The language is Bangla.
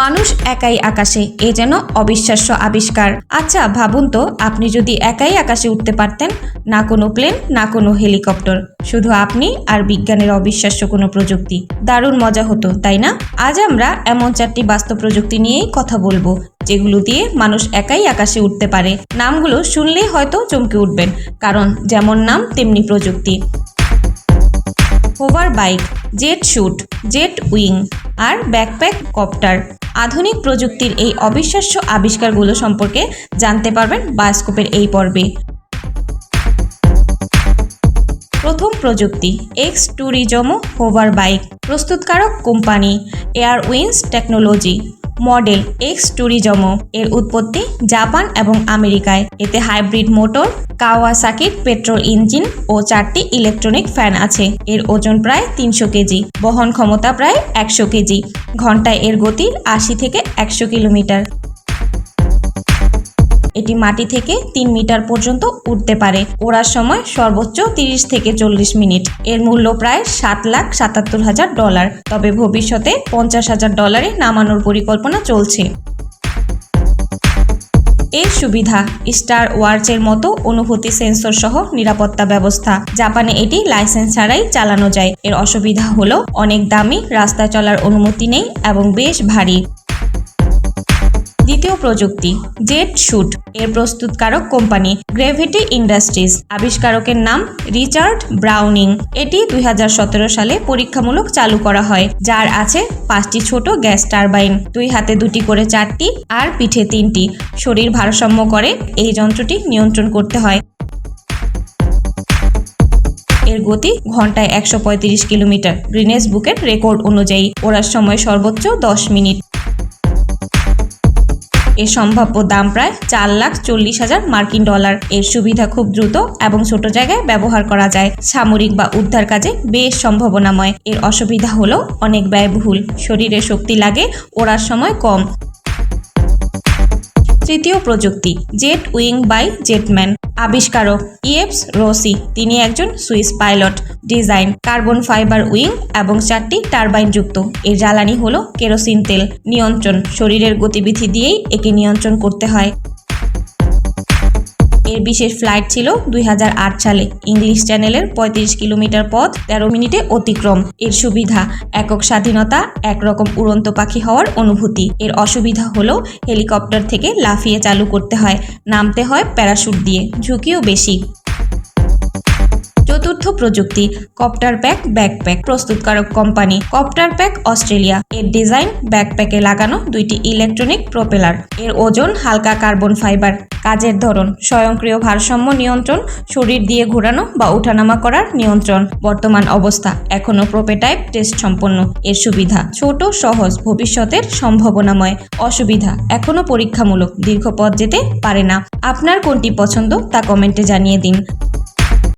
মানুষ একাই আকাশে, এ যেন অবিশ্বাস্য আবিষ্কার। আচ্ছা ভাবুন তো, আপনি যদি একাই আকাশে উঠতে পারতেন, না কোনো প্লেন, না কোনো হেলিকপ্টার, শুধু আপনি আর বিজ্ঞানের অবিশ্বাস্য কোনো প্রযুক্তি। দারুণ মজা হতো, তাই না? আজ আমরা এমন চারটি বাস্তব প্রযুক্তি নিয়েই কথা বলব, যেগুলো দিয়ে মানুষ একাই আকাশে উঠতে পারে। নামগুলো শুনলেই হয়তো চমকে উঠবেন, কারণ যেমন নাম, তেমনি প্রযুক্তি। Hover bike, jet suit jet wing আর ব্যাকপ্যাক কপ্টার। আধুনিক প্রযুক্তির এই অবিশ্বাস্য আবিষ্কারগুলো সম্পর্কে জানতে পারবেন বায়োস্কোপের এই পর্বে। প্রথম প্রযুক্তি এক্স ট্যুরিজমো হোভার বাইক প্রস্তুতকারক company air wins technology model X Turismo এর উৎপত্তি জাপান এবং আমেরিকায়। এতে হাইব্রিড মোটর, কাওয়াসাকির পেট্রোল ইঞ্জিন ও চারটি ইলেকট্রনিক ফ্যান আছে। এর ওজন প্রায় তিনশো কেজি, বহন ক্ষমতা প্রায় একশো কেজি। ঘন্টায় এর গতি আশি থেকে একশো কিলোমিটার। এটি মাটি থেকে তিন মিটার পর্যন্ত উঠতে পারে। ওড়ার সময় সর্বোচ্চ তিরিশ থেকে চল্লিশ মিনিট। এর মূল্য প্রায় সাত লাখ সাতাত্তর হাজার ডলার। তবে ভবিষ্যতে পঞ্চাশ হাজার ডলারে নামানোর পরিকল্পনা চলছে। এর সুবিধা, স্টার ওয়ার্চের মতো অনুভূতি সেন্সর সহ নিরাপত্তা ব্যবস্থা। জাপানে এটি লাইসেন্স ছাড়াই চালানো যায়। এর অসুবিধা হলো, অনেক দামি, রাস্তা চলার অনুমতি নেই এবং বেশ ভারী। দ্বিতীয় প্রযুক্তি, জেট শুট, এর প্রস্তুতকারক কোম্পানি গ্রেভিটি ইন্ডাস্ট্রিজ। আবিষ্কারকের নাম রিচার্ড ব্রাউনিং। এটি দুই হাজার সতেরো সালে পরীক্ষামূলক চালু করা হয়, যার আছে পাঁচটি ছোট গ্যাস টারবাইন। দুই হাতে দুটি করে চারটি আর পিঠে তিনটি। শরীর ভারসাম্য করে এই যন্ত্রটি নিয়ন্ত্রণ করতে হয়। এর গতি ঘন্টায় একশো পঁয়ত্রিশ কিলোমিটার। গ্রিনেস বুকের রেকর্ড অনুযায়ী, ওড়ার সময় সর্বোচ্চ দশ মিনিট। এর সম্ভাব্য দাম প্রায় চার লাখ চল্লিশ হাজার মার্কিন ডলার। এর সুবিধা খুব দ্রুত এবং ছোট জায়গায় ব্যবহার করা যায়। সামরিক বা উদ্ধার কাজে বেশ সম্ভাবনাময়। এর অসুবিধা হলো অনেক ব্যয়বহুল। শরীরে শক্তি লাগে, ওড়ার সময় কম। তৃতীয় প্রযুক্তি, জেট উইং বাই জেটম্যান। আবিষ্কারক ইয়েপস রোসি। তিনি একজন Swiss pilot. Design, carbon fibre wing এবং চারটি টারবাইন যুক্ত। এর জ্বালানি হলো কেরোসিন তেল। নিয়ন্ত্রণ, শরীরের গতিবিধি দিয়েই একে নিয়ন্ত্রণ করতে হয়। এর বিশেষ ফ্লাইট ছিল দুই হাজার আট সালে। ইংলিশ চ্যানেলের ৩৫ কিলোমিটার পথ তেরো মিনিটে অতিক্রম। এর সুবিধা, একক স্বাধীনতা, একরকম উড়ন্ত পাখি হওয়ার অনুভূতি। এর অসুবিধা হলো হেলিকপ্টার থেকে লাফিয়ে চালু করতে হয়, নামতে হয় প্যারাশুট দিয়ে, ঝুঁকিও বেশি। প্রযুক্তি কপ্টার প্যাক ব্যাকপ্যাক প্রস্তুতকারক কোম্পানি কপ্টার প্যাক অস্ট্রেলিয়া এর ডিজাইন ব্যাকপ্যাকে লাগানো দুইটি ইলেকট্রনিক প্রোপেলার এর ওজন হালকা কার্বন ফাইবার কাজের ধরন, স্বয়ংক্রিয় ভারসাম্য নিয়ন্ত্রণ, শরীর দিয়ে ঘোরানো বা উঠানামা করার নিয়ন্ত্রণ। বর্তমান অবস্থা এখনও প্রোপেটাইপ টেস্ট সম্পন্ন। এর সুবিধা, ছোট, সহজ, ভবিষ্যতের সম্ভাবনাময়। অসুবিধা এখনও পরীক্ষামূলক, দীর্ঘ পথ যেতে পারে না। আপনার কোনটি পছন্দ তা কমেন্টে জানিয়ে দিন।